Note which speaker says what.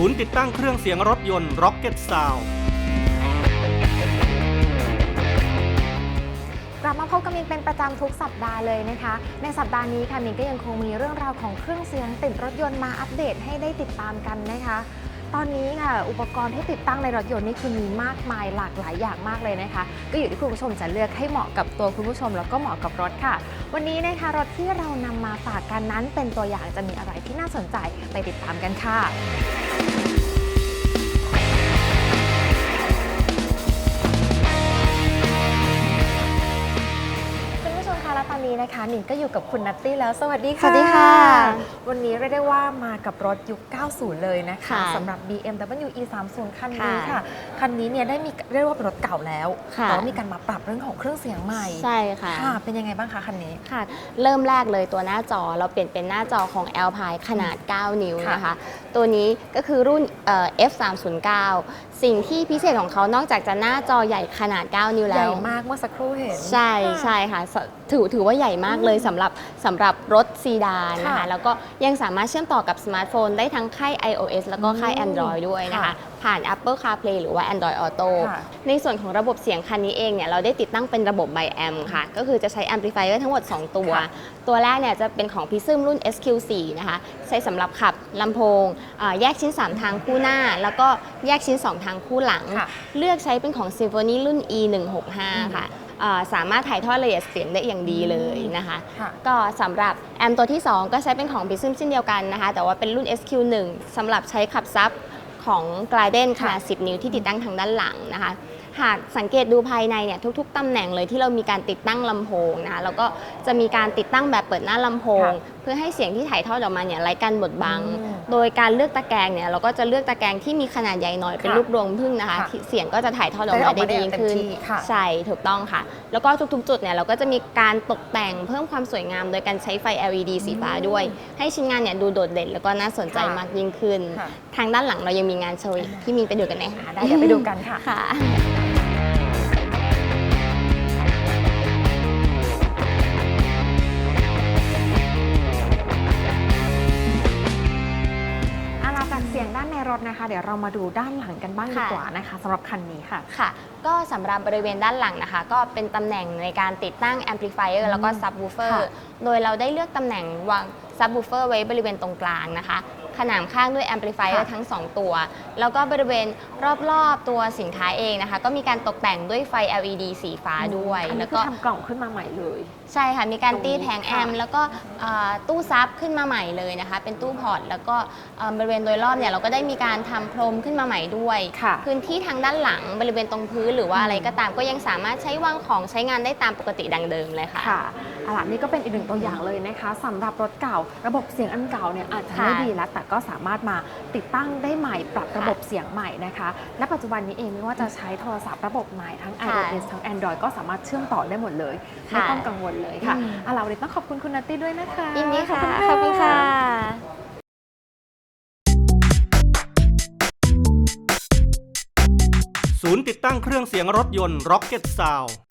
Speaker 1: ศูนย์ติดตั้งเครื่องเสียงรถยนต์ Rocket Sound
Speaker 2: กลับมาพบกับมินเป็นประจำทุกสัปดาห์เลยนะคะ ในสัปดาห์นี้ค่ะมินก็ยังคงมีเรื่องราวของเครื่องเสียงติดรถยนต์มาอัปเดตให้ได้ติดตามกันนะคะ ตอนนี้ค่ะอุปกรณ์ที่ติดตั้งในรถยนต์นี่คือมีมากมายหลากหลายอย่างมากเลยนะคะ ก็อยู่ที่คุณผู้ชมจะเลือกให้เหมาะกับตัวคุณผู้ชมแล้วก็เหมาะกับรถค่ะ วันนี้นะคะรถที่เรานำมาฝากกันนั้นเป็นตัวอย่างจะมีอะไรที่น่าสนใจไปติดตามกันค่ะ อนนี้นะคะหนิงก็อยู่กับคุณนัตตี้แล้ว สวัสดีค่ะ
Speaker 3: สวัสดีค่ะ
Speaker 2: วันนี้เรียกได้ว่ามากับรถยุค 90 เลยนะคะ
Speaker 3: ค่ะ
Speaker 2: สำหรับ BMW E30 คันนี้
Speaker 3: ค่ะ
Speaker 2: ค่ะ คันนี้เนี่ยได้มีเรียกว่าเป็นรถเก่าแล้ว
Speaker 3: ค่ะ
Speaker 2: แต่ว่ามีการมาปรับเรื่องของเครื่องเสียงใหม่
Speaker 3: ใช่ค่ะ
Speaker 2: ค่ะ เป็นยังไงบ้างคะคันนี้
Speaker 3: ค่ะ เริ่มแรกเลยตัวหน้าจอเราเปลี่ยนเป็นหน้าจอของ Alpine ขนาด 9 นิ้ว
Speaker 2: ค่ะ
Speaker 3: นะคะ ตัวนี้ก็คือรุ่นเอ่อ F309 สิ่งที่พิเศษของเขานอกจากจะหน้าจอใหญ่ขนาด 9 นิ้ว
Speaker 2: ให
Speaker 3: แล้
Speaker 2: ญ่
Speaker 3: ว
Speaker 2: มากเมื่อสักครู่เห็น
Speaker 3: ใช่ใช่ค่ะสถือถือว่าใหญ่มากเลยสำหรับสำหรับรถซีดานนะ
Speaker 2: ค่ะ
Speaker 3: คะแล้วก็ยังสามารถเชื่อมต่อกับสมาร์ทโฟนได้ทั้งค่าย iOS แล้วก็ค่าย
Speaker 2: อืม
Speaker 3: Android ด้วยนะคะ
Speaker 2: ค่ะ
Speaker 3: ผ่าน Apple CarPlay หรือว่า Android Auto
Speaker 2: ค่ะ
Speaker 3: ในส่วนของระบบเสียงคันนี้เองเนี่ยเราได้ติดตั้งเป็นระบบ b i a m ค่ะ ก็คือจะใช้ amplifier ทั้งหมด 2 ตัว
Speaker 2: ค่ะ
Speaker 3: ตัวแรกเนี่ยจะเป็นของ Prism รุ่น SQ4 นะคะ ใช้สำหรับขับลำโพงอ่าแยกชิ้น 3 ทางคู่หน้า แล้วก็แยกชิ้น 2 ทางคู่หลัง
Speaker 2: ค่ะ
Speaker 3: เลือกใช้เป็นของ Symphony รุ่น E165 ค่ะอ่า สามารถถ่ายทอดละเอียดเสียงได้อย่างดีเลยนะคะ
Speaker 2: ค่ะ
Speaker 3: ก็สำหรับแอมตัวที่ 2 ก็ใช้เป็นของ Prism เช่นเดียวกันนะคะ แต่ว่าเป็นรุ่น SQ1 สำหรับใช้ขับซับของ g l y d e n ขนาด 10 นิ้วที่ติดตั้งทางด้านหลังนะคะ หากสังเกตดูภายในเนี่ยทุก ๆตำแหน่งเลยที่เรามีการติดตั้งลำโพงนะคะแล้วก็จะมีการติดตั้งแบบเปิดหน้าลำโพง
Speaker 2: ค่ะ
Speaker 3: เพื่อให้เสียงที่ถ่ายทอดออกมาเนี่ยไร้การบดบัง
Speaker 2: อืม
Speaker 3: โดยการเลือกตะแกรงเนี่ยเราก็จะเลือกตะแกรงที่มีขนาดใหญ่หน่อยเป็น
Speaker 2: ค่ะ
Speaker 3: รูปรวงผึ้งนะคะ
Speaker 2: ค่ะ
Speaker 3: ที่เสียงก็จะถ่ายทอดออก
Speaker 2: จะได้อ
Speaker 3: มา
Speaker 2: อก
Speaker 3: ได้
Speaker 2: มาได้
Speaker 3: ดี
Speaker 2: อย่างเต็ม
Speaker 3: ขึ้น
Speaker 2: ที่ค่ะ
Speaker 3: ใช่ถูกต้องค่ะ แล้วก็ทุกๆ จุดเนี่ยเราก็จะมีการตกแต่งเพิ่มความสวยงาม โดยการใช้ไฟ LED สีฟ้าด้วย ให้ชิ้นงานเนี่ยดูโดดเด่นแล้วก็น่าสนใจ
Speaker 2: ค่ะ
Speaker 3: มากยิ่งขึ้น
Speaker 2: ค่ะ
Speaker 3: ทางด้านหลังเรายังมีงานโชว์อีกพี่มีนไปดูกันไหม
Speaker 2: อ่าได้เดี๋ยวไปดูกันค่ะ
Speaker 3: ค่ะ
Speaker 2: เสียงด้านในรถนะคะ เดี๋ยวเรามาดูด้านหลังกันบ้างดี
Speaker 3: ค่ะ
Speaker 2: กว่านะคะสำหรับคันนี้ค่ะ
Speaker 3: ค่ะ ก็สำหรับบริเวณด้านหลังนะคะ ก็เป็นตำแหน่งในการติดตั้ง amplifier แล้วก็ subwoofer
Speaker 2: ค่ะ
Speaker 3: โดยเราได้เลือกตำแหน่งวาง subwoofer ไว้บริเวณตรงกลางนะคะ ขนานข้างด้วย amplifier
Speaker 2: ค่ะ
Speaker 3: ทั้ง 2 ตัว แล้วก็บริเวณรอบๆตัวสินค้าเองนะคะ ก็มีการตกแต่งด้วยไฟ LED สีฟ้าด้วย
Speaker 2: อันนี้
Speaker 3: แล้ว
Speaker 2: คื
Speaker 3: ก็
Speaker 2: อทำกล่องขึ้นมาใหม่เลย
Speaker 3: ใช่ค่ะ มีการ
Speaker 2: ตรงนี้
Speaker 3: ตีแผงแอม
Speaker 2: ค่ะ
Speaker 3: แล้วก็เอ่อตู้ซับขึ้นมาใหม่เลยนะคะ เป็นตู้พอร์ต แล้วก็เอ่อบริเวณโดยรอบเนี่ยเราก็ได้มีการทำพรมขึ้นมาใหม่ด้วย
Speaker 2: ค่ะ
Speaker 3: พื้นที่ทางด้านหลังบริเวณตรงพื้นหรือว่าอะไรก็ตามก็ยังสามารถใช้วางของใช้งานได้ตามปกติดังเดิมเลยค่ะ
Speaker 2: ค่ะเอาล่ะนี่ก็เป็นอีกหนึ่งตัวอย่างเลยนะคะสำหรับรถเก่า ระบบเสียงอันเก่าเนี่ยอาจจะ
Speaker 3: ค่ะ
Speaker 2: ไม่ดีแล้วแต่ก็สามารถมาติดตั้งได้ใหม่ปรับระบบเสียงใหม่นะคะณปัจจุบันนี้เองไม่ว่าจะใช้โทรศัพท์ระบบใหม่ทั้ง
Speaker 3: ค่ะ
Speaker 2: iOS ทั้ง Android ก็สามารถเชื่อมต่อได้หมดเลย
Speaker 3: ค่ะ
Speaker 2: ไม่ต้องกังวลเลยค่ะ
Speaker 3: อืม
Speaker 2: เอาล่ะวันนี้ต้องขอบคุณคุณนัตตี้ด้วยนะคะ
Speaker 3: ยินดีค่ะ
Speaker 2: ข
Speaker 3: ข
Speaker 2: อ
Speaker 3: อ
Speaker 2: บบคุ
Speaker 3: คุณณ
Speaker 2: ค่ะ
Speaker 3: ค่ะ
Speaker 1: ศูนย์ติดตั้งเครื่องเสียงรถยนต์ Rocket Sound